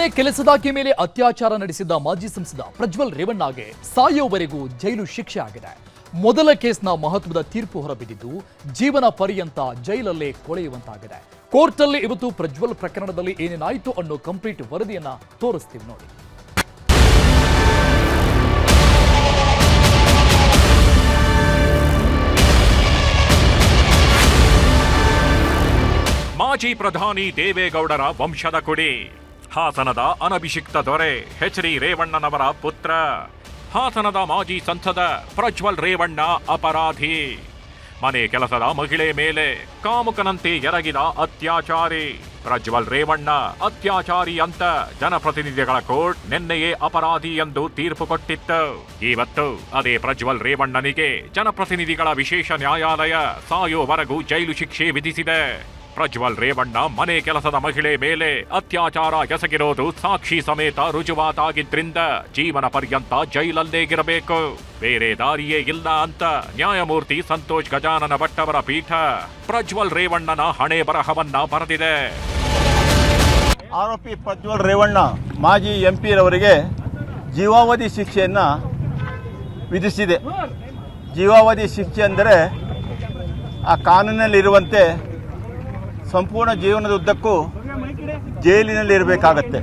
ಮನೆ ಕೆಲಸದಾಕೆ ಮೇಲೆ ಅತ್ಯಾಚಾರ ನಡೆಸಿದ ಮಾಜಿ ಸಂಸದ ಪ್ರಜ್ವಲ್ ರೇವಣ್ಣಗೆ ಸಾಯೋವರೆಗೂ ಜೈಲು ಶಿಕ್ಷೆ ಆಗಿದೆ. ಮೊದಲ ಕೇಸ್ನ ಮಹತ್ವದ ತೀರ್ಪು ಹೊರಬಿದ್ದಿದ್ದು ಜೀವನ ಪರ್ಯಂತ ಜೈಲಲ್ಲೇ ಕೊಳೆಯುವಂತಾಗಿದೆ. ಕೋರ್ಟಲ್ಲಿ ಇವತ್ತು ಪ್ರಜ್ವಲ್ ಪ್ರಕರಣದಲ್ಲಿ ಏನೇನಾಯಿತು ಅನ್ನೋ ಕಂಪ್ಲೀಟ್ ವರದಿಯನ್ನ ತೋರಿಸ್ತೀವಿ ನೋಡಿ. ಮಾಜಿ ಪ್ರಧಾನಿ ದೇವೇಗೌಡರ ವಂಶದ ಕುಡಿ. ಹಾಸನದ ಅನಭಿಷಿಕ್ತ ದೊರೆ ಎಚ್ ಡಿ ರೇವಣ್ಣನವರ ಪುತ್ರ. ಹಾಸನದ ಮಾಜಿ ಸಂಸದ ಪ್ರಜ್ವಲ್ ರೇವಣ್ಣ ಅಪರಾಧಿ. ಮನೆ ಕೆಲಸದ ಮಹಿಳೆ ಮೇಲೆ ಕಾಮುಕನಂತೆ ಎರಗಿದ ಅತ್ಯಾಚಾರಿ. ಪ್ರಜ್ವಲ್ ರೇವಣ್ಣ ಅತ್ಯಾಚಾರಿ ಅಂತ ಜನಪ್ರತಿನಿಧಿಗಳ ಕೋರ್ಟ್ ನಿನ್ನೆಯೇ ಅಪರಾಧಿ ಎಂದು ತೀರ್ಪು ಕೊಟ್ಟಿತ್ತು. ಇವತ್ತು ಅದೇ ಪ್ರಜ್ವಲ್ ರೇವಣ್ಣನಿಗೆ ಜನಪ್ರತಿನಿಧಿಗಳ ವಿಶೇಷ ನ್ಯಾಯಾಲಯ ಸಾಯೋವರೆಗೂ ಜೈಲು ಶಿಕ್ಷೆ ವಿಧಿಸಿದೆ. ಪ್ರಜ್ವಲ್ ರೇವಣ್ಣ, ಮನೆ ಕೆಲಸದ ಮಹಿಳೆ ಮೇಲೆ ಅತ್ಯಾಚಾರ ಎಸಗಿರೋದು ಸಾಕ್ಷಿ ಸಮೇತ ರುಜುವಾತಾಗಿದ್ರಿಂದ ಜೀವನ ಪರ್ಯಂತ ಜೈಲಲ್ಲೇ ಇರಬೇಕು ಬೇರೆ ದಾರಿಯೇ ಇಲ್ಲ ಅಂತ ನ್ಯಾಯಮೂರ್ತಿ ಸಂತೋಷ್ ಗಜಾನನ ಭಟ್ಟವರ ಪೀಠ ಪ್ರಜ್ವಲ್ ರೇವಣ್ಣನ ಹಣೆ ಬರಹವನ್ನ ಬರೆದಿದೆ. ಆರೋಪಿ ಪ್ರಜ್ವಲ್ ರೇವಣ್ಣ ಮಾಜಿ ಎಂಪಿರವರಿಗೆ ಜೀವಾವಧಿ ಶಿಕ್ಷೆಯನ್ನು ವಿಧಿಸಿದೆ. ಜೀವಾವಧಿ ಶಿಕ್ಷೆ ಅಂದರೆ ಆ ಕಾನೂನಿನಲ್ಲಿರುವಂತೆ ಸಂಪೂರ್ಣ ಜೀವನದ ಉದ್ದಕ್ಕೂ ಜೈಲಿನಲ್ಲಿ ಇರಬೇಕಾಗತ್ತೆ.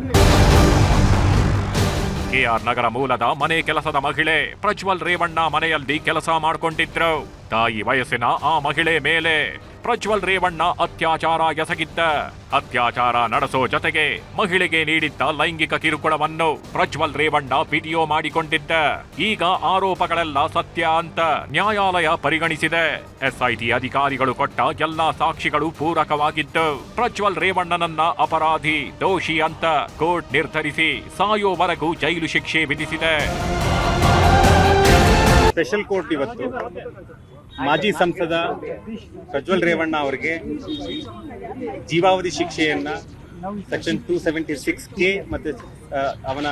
ಕೆಆರ್ ನಗರ ಮೂಲದ ಮನೆ ಕೆಲಸದ ಮಹಿಳೆ ಪ್ರಜ್ವಲ್ ರೇವಣ್ಣ ಮನೆಯಲ್ಲಿ ಕೆಲಸ ಮಾಡಿಕೊಂಡಿದ್ರು. ತಾಯಿ ವಯಸ್ಸಿನ ಆ ಮಹಿಳೆ ಮೇಲೆ ಪ್ರಜ್ವಲ್ ರೇವಣ್ಣ ಅತ್ಯಾಚಾರ ಎಸಗಿದ್ದ. ಅತ್ಯಾಚಾರ ನಡೆಸೋ ಜೊತೆಗೆ ಮಹಿಳೆಗೆ ನೀಡಿದ್ದ ಲೈಂಗಿಕ ಕಿರುಕುಳವನ್ನು ಪ್ರಜ್ವಲ್ ರೇವಣ್ಣ ವಿಡಿಯೋ ಮಾಡಿಕೊಂಡಿದ್ದ. ಈಗ ಆರೋಪಗಳೆಲ್ಲ ಸತ್ಯ ಅಂತ ನ್ಯಾಯಾಲಯ ಪರಿಗಣಿಸಿದೆ. ಎಸ್ಐಟಿ ಅಧಿಕಾರಿಗಳು ಕೊಟ್ಟ ಎಲ್ಲಾ ಸಾಕ್ಷಿಗಳು ಪೂರಕವಾಗಿದ್ದು, ಪ್ರಜ್ವಲ್ ರೇವಣ್ಣನನ್ನ ಅಪರಾಧಿ, ದೋಷಿ ಅಂತ ಕೋರ್ಟ್ ನಿರ್ಧರಿಸಿ ಸಾಯೋವರೆಗೂ ಜೈಲು ಶಿಕ್ಷೆ ವಿಧಿಸಿದೆ. ಸ್ಪೆಷಲ್ ಕೋರ್ಟ್ ಇವತ್ತು. ಮಾಜಿ ಸಂಸದ ಪ್ರಜ್ವಲ್ ರೇವಣ್ಣ ಅವರಿಗೆ ಜೀವಾವಧಿ ಶಿಕ್ಷೆಯನ್ನ section two seventy six K ಮತ್ತೆ ಅವನ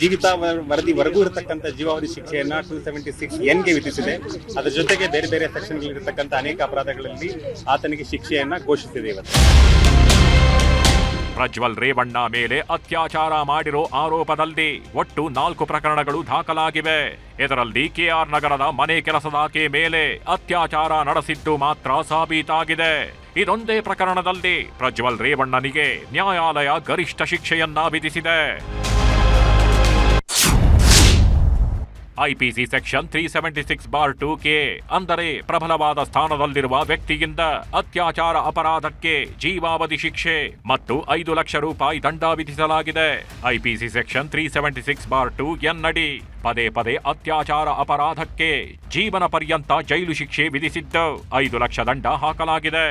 ಜೀವಿತ ವರದಿವರೆಗೂ ಇರತಕ್ಕಂಥ ಜೀವಾವಧಿ ಶಿಕ್ಷೆಯನ್ನ ಟೂ ಸೆವೆಂಟಿ ಸಿಕ್ಸ್ ಎನ್ಗೆ ವಿಧಿಸಿದೆ. ಅದರ ಜೊತೆಗೆ ಬೇರೆ ಬೇರೆ ಸೆಕ್ಷನ್ಗಳಿರತಕ್ಕಂಥ ಅನೇಕ ಅಪರಾಧಗಳಲ್ಲಿ ಆತನಿಗೆ ಶಿಕ್ಷೆಯನ್ನ ಘೋಷಿಸಿದೆ ಇವತ್ತು. ಪ್ರಜ್ವಲ್ ರೇವಣ್ಣ ಮೇಲೆ ಅತ್ಯಾಚಾರ ಮಾಡಿರೋ ಆರೋಪದಲ್ಲಿ ಒಟ್ಟು ನಾಲ್ಕು ಪ್ರಕರಣಗಳು ದಾಖಲಾಗಿವೆ. ಇದರಲ್ಲಿ ಕೆಆರ್ ನಗರದ ಮನೆ ಕೆಲಸದಾಕೆ ಮೇಲೆ ಅತ್ಯಾಚಾರ ನಡೆಸಿದ್ದು ಮಾತ್ರ ಸಾಬೀತಾಗಿದೆ. ಇದೊಂದೇ ಪ್ರಕರಣದಲ್ಲಿ ಪ್ರಜ್ವಲ್ ರೇವಣ್ಣನಿಗೆ ನ್ಯಾಯಾಲಯ ಗರಿಷ್ಠ ಶಿಕ್ಷೆಯನ್ನ ವಿಧಿಸಿದೆ. IPC section three seventy six bar two K ಅಂದರೆ ಪ್ರಬಲವಾದ ಸ್ಥಾನದಲ್ಲಿರುವ ವ್ಯಕ್ತಿಯಿಂದ ಅತ್ಯಾಚಾರ ಅಪರಾಧಕ್ಕೆ ಜೀವಾವಧಿ ಶಿಕ್ಷೆ ಮತ್ತು ಐದು ಲಕ್ಷ ರೂಪಾಯಿ ದಂಡ ವಿಧಿಸಲಾಗಿದೆ. IPC section three seventy six bar two N ಅಡಿ ಪದೇ ಪದೇ ಅತ್ಯಾಚಾರ ಅಪರಾಧಕ್ಕೆ ಜೀವನ ಪರ್ಯಂತ ಜೈಲು ಶಿಕ್ಷೆ ವಿಧಿಸಿದ್ದು ಐದು ಲಕ್ಷ ದಂಡ ಹಾಕಲಾಗಿದೆ.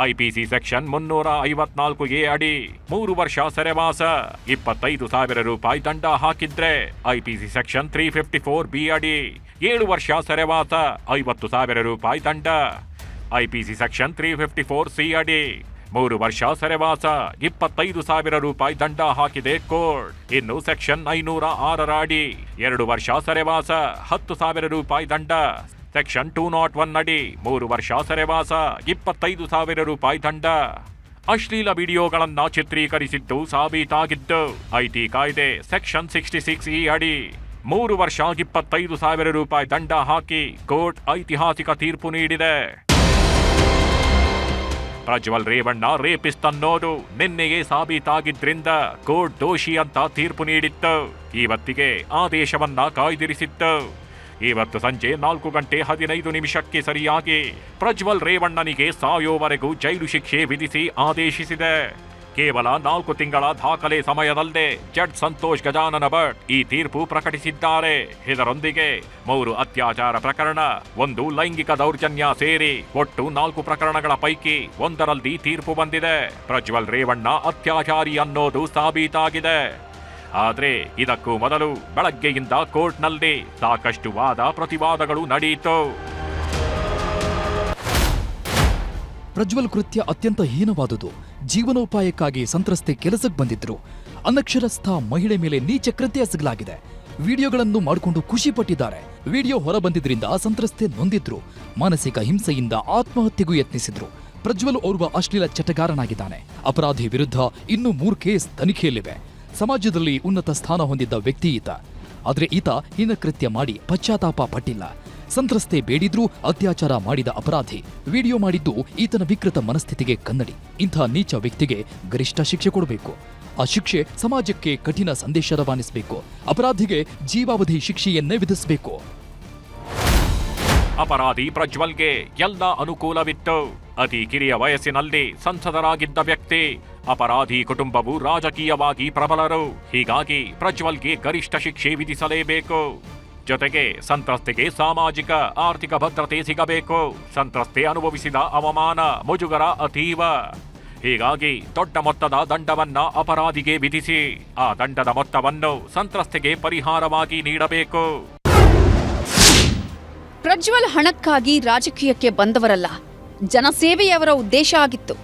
ಐಪಿಸಿ ಸೆಕ್ಷನ್ ಮುನ್ನೂರ ಐವತ್ನಾಲ್ಕು ಎ ಅಡಿ, ಮೂರು ವರ್ಷ ಸೆರೆವಾಸ, ಇಪ್ಪತ್ತೈದು ಸಾವಿರ ರೂಪಾಯಿ ದಂಡ ಹಾಕಿದ್ರೆ IPC section three fifty four B ಅಡಿ, ಏಳು ವರ್ಷ ಸೆರೆವಾಸ, ಐವತ್ತು ಸಾವಿರ ರೂಪಾಯಿ ದಂಡ. IPC section three fifty four C ಅಡಿ, ಮೂರು ವರ್ಷ ಸೆರೆವಾಸ, ಇಪ್ಪತ್ತೈದು ಸಾವಿರ ರೂಪಾಯಿ ದಂಡ ಹಾಕಿದೆ ಕೋರ್ಟ್. ಇನ್ನು ಸೆಕ್ಷನ್ ಐನೂರ ಆರರ ಅಡಿ, ಎರಡು ವರ್ಷ ಸೆರೆವಾಸ, ಹತ್ತು ಸಾವಿರ ರೂಪಾಯಿ ದಂಡ. ಸೆಕ್ಷನ್ ಟೂ ನಾಟ್ ಒನ್ ಅಡಿ, ಮೂರು ವರ್ಷ ಸೆರೆವಾಸ, ಇಪ್ಪತ್ತೈದು ಸಾವಿರ ರೂಪಾಯಿ ದಂಡ. ಅಶ್ಲೀಲ ವಿಡಿಯೋಗಳನ್ನ ಚಿತ್ರೀಕರಿಸಿದ್ದು ಸಾಬೀತಾಗಿದ್ದು. ಐಟಿ ಕಾಯ್ದೆ ಸೆಕ್ಷನ್ ಸಿಕ್ಸ್ಟಿ ಸಿಕ್ಸ್ ಈ ಅಡಿ, ಮೂರು ವರ್ಷ ಇಪ್ಪತ್ತೈದು ಸಾವಿರ ರೂಪಾಯಿ ದಂಡ ಹಾಕಿ ಕೋರ್ಟ್ ಐತಿಹಾಸಿಕ ತೀರ್ಪು ನೀಡಿದೆ. ಪ್ರಜ್ವಲ್ ರೇವಣ್ಣ ರೇಪಿಸ್ಟ್ ಅನ್ನೋದು ನಿನ್ನೆಯೇ ಸಾಬೀತಾಗಿದ್ರಿಂದ ಕೋರ್ಟ್ ದೋಷಿ ಅಂತ ತೀರ್ಪು ನೀಡಿತ್ತು. ಇವತ್ತಿಗೆ ಆದೇಶವನ್ನ ಕಾಯ್ದಿರಿಸಿತ್ತು. ಇವತ್ತು ಸಂಜೆ ನಾಲ್ಕು ಗಂಟೆ ಹದಿನೈದು ನಿಮಿಷಕ್ಕೆ ಸರಿಯಾಗಿ ಪ್ರಜ್ವಲ್ ರೇವಣ್ಣನಿಗೆ ಸಾಯೋವರೆಗೂ ಜೈಲು ಶಿಕ್ಷೆ ವಿಧಿಸಿ ಆದೇಶಿಸಿದೆ. ಕೇವಲ ನಾಲ್ಕು ತಿಂಗಳ ದಾಖಲೆ ಸಮಯದಲ್ಲೇ ಜಡ್ ಸಂತೋಷ್ ಗಜಾನನ ಭಟ್ ಈ ತೀರ್ಪು ಪ್ರಕಟಿಸಿದ್ದಾರೆ. ಇದರೊಂದಿಗೆ ಮೂರು ಅತ್ಯಾಚಾರ ಪ್ರಕರಣ, ಒಂದು ಲೈಂಗಿಕ ದೌರ್ಜನ್ಯ ಸೇರಿ ಒಟ್ಟು ನಾಲ್ಕು ಪ್ರಕರಣಗಳ ಪೈಕಿ ಒಂದರಲ್ಲಿ ತೀರ್ಪು ಬಂದಿದೆ. ಪ್ರಜ್ವಲ್ ರೇವಣ್ಣ ಅತ್ಯಾಚಾರಿ ಅನ್ನೋದು ಸಾಬೀತಾಗಿದೆ. ಆದ್ರೆ ಇದಕ್ಕೂ ಮೊದಲು ಬೆಳಗ್ಗೆಯಿಂದ ಕೋರ್ಟ್ನಲ್ಲಿ ಸಾಕಷ್ಟು ವಾದ ಪ್ರತಿವಾದಗಳು ನಡೆಯಿತು ಪ್ರಜ್ವಲ್ ಕೃತ್ಯ ಅತ್ಯಂತ ಹೀನವಾದುದು. ಜೀವನೋಪಾಯಕ್ಕಾಗಿ ಸಂತ್ರಸ್ತೆ ಕೆಲಸಕ್ಕೆ ಬಂದಿದ್ರು. ಅನಕ್ಷರಸ್ಥ ಮಹಿಳೆ ಮೇಲೆ ನೀಚ ಕೃತ್ಯ ಎಸಗಲಾಗಿದೆ. ವಿಡಿಯೋಗಳನ್ನು ಮಾಡಿಕೊಂಡು ಖುಷಿ ಪಟ್ಟಿದ್ದಾರೆ. ವಿಡಿಯೋ ಹೊರಬಂದಿದ್ರಿಂದ ಸಂತ್ರಸ್ತೆ ನೊಂದಿದ್ರು. ಮಾನಸಿಕ ಹಿಂಸೆಯಿಂದ ಆತ್ಮಹತ್ಯೆಗೂ ಯತ್ನಿಸಿದ್ರು. ಪ್ರಜ್ವಲ್ ಓರ್ವ ಅಶ್ಲೀಲ ಚಟಗಾರನಾಗಿದ್ದಾನೆ. ಅಪರಾಧಿ ವಿರುದ್ಧ ಇನ್ನೂ ಮೂರು ಕೇಸ್ ತನಿಖೆಯಲ್ಲಿವೆ. ಸಮಾಜದಲ್ಲಿ ಉನ್ನತ ಸ್ಥಾನ ಹೊಂದಿದ್ದ ವ್ಯಕ್ತಿ ಈತ. ಆದರೆ ಈತ ಹೀನಕೃತ್ಯ ಮಾಡಿ ಪಶ್ಚಾತ್ತಾಪ ಪಟ್ಟಿಲ್ಲ. ಸಂತ್ರಸ್ತೆ ಬೇಡಿದ್ರೂ ಅತ್ಯಾಚಾರ ಮಾಡಿದ ಅಪರಾಧಿ ವಿಡಿಯೋ ಮಾಡಿದ್ದು ಈತನ ವಿಕೃತ ಮನಸ್ಥಿತಿಗೆ ಕನ್ನಡಿ. ಇಂಥ ನೀಚ ವ್ಯಕ್ತಿಗೆ ಗರಿಷ್ಠ ಶಿಕ್ಷೆ ಕೊಡಬೇಕು. ಆ ಶಿಕ್ಷೆ ಸಮಾಜಕ್ಕೆ ಕಠಿಣ ಸಂದೇಶ ರವಾನಿಸಬೇಕು. ಅಪರಾಧಿಗೆ ಜೀವಾವಧಿ ಶಿಕ್ಷೆಯನ್ನೇ ವಿಧಿಸಬೇಕು. ಅಪರಾಧಿ ಪ್ರಜ್ವಲ್ಗೆ ಎಲ್ಲ ಅನುಕೂಲವಿತ್ತು. ಅತಿ ಕಿರಿಯ ವಯಸ್ಸಿನಲ್ಲಿ ಸಂಸದರಾಗಿದ್ದ ವ್ಯಕ್ತಿ. ಅಪರಾಧಿ ಕುಟುಂಬವು ರಾಜಕೀಯವಾಗಿ ಪ್ರಬಲರು. ಹೀಗಾಗಿ ಪ್ರಜ್ವಲ್ಗೆ ಗರಿಷ್ಠ ಶಿಕ್ಷೆ ವಿಧಿಸಲೇಬೇಕು. ಜೊತೆಗೆ ಸಂತ್ರಸ್ತೆಗೆ ಸಾಮಾಜಿಕ, ಆರ್ಥಿಕ ಭದ್ರತೆ ಸಿಗಬೇಕು. ಸಂತ್ರಸ್ತೆ ಅನುಭವಿಸಿದ ಅವಮಾನ ಮುಜುಗರ ಅತೀವ. ಹೀಗಾಗಿ ದೊಡ್ಡ ಮೊತ್ತದ ದಂಡವನ್ನ ಅಪರಾಧಿಗೆ ವಿಧಿಸಿ. ಆ ದಂಡದ ಮೊತ್ತವನ್ನು ಸಂತ್ರಸ್ತೆಗೆ ಪರಿಹಾರವಾಗಿ ನೀಡಬೇಕು. ಪ್ರಜ್ವಲ್ ಹಣಕ್ಕಾಗಿ ರಾಜಕೀಯಕ್ಕೆ ಬಂದವರಲ್ಲ. ಜನಸೇವೆಯವರ ಉದ್ದೇಶ ಆಗಿತ್ತು.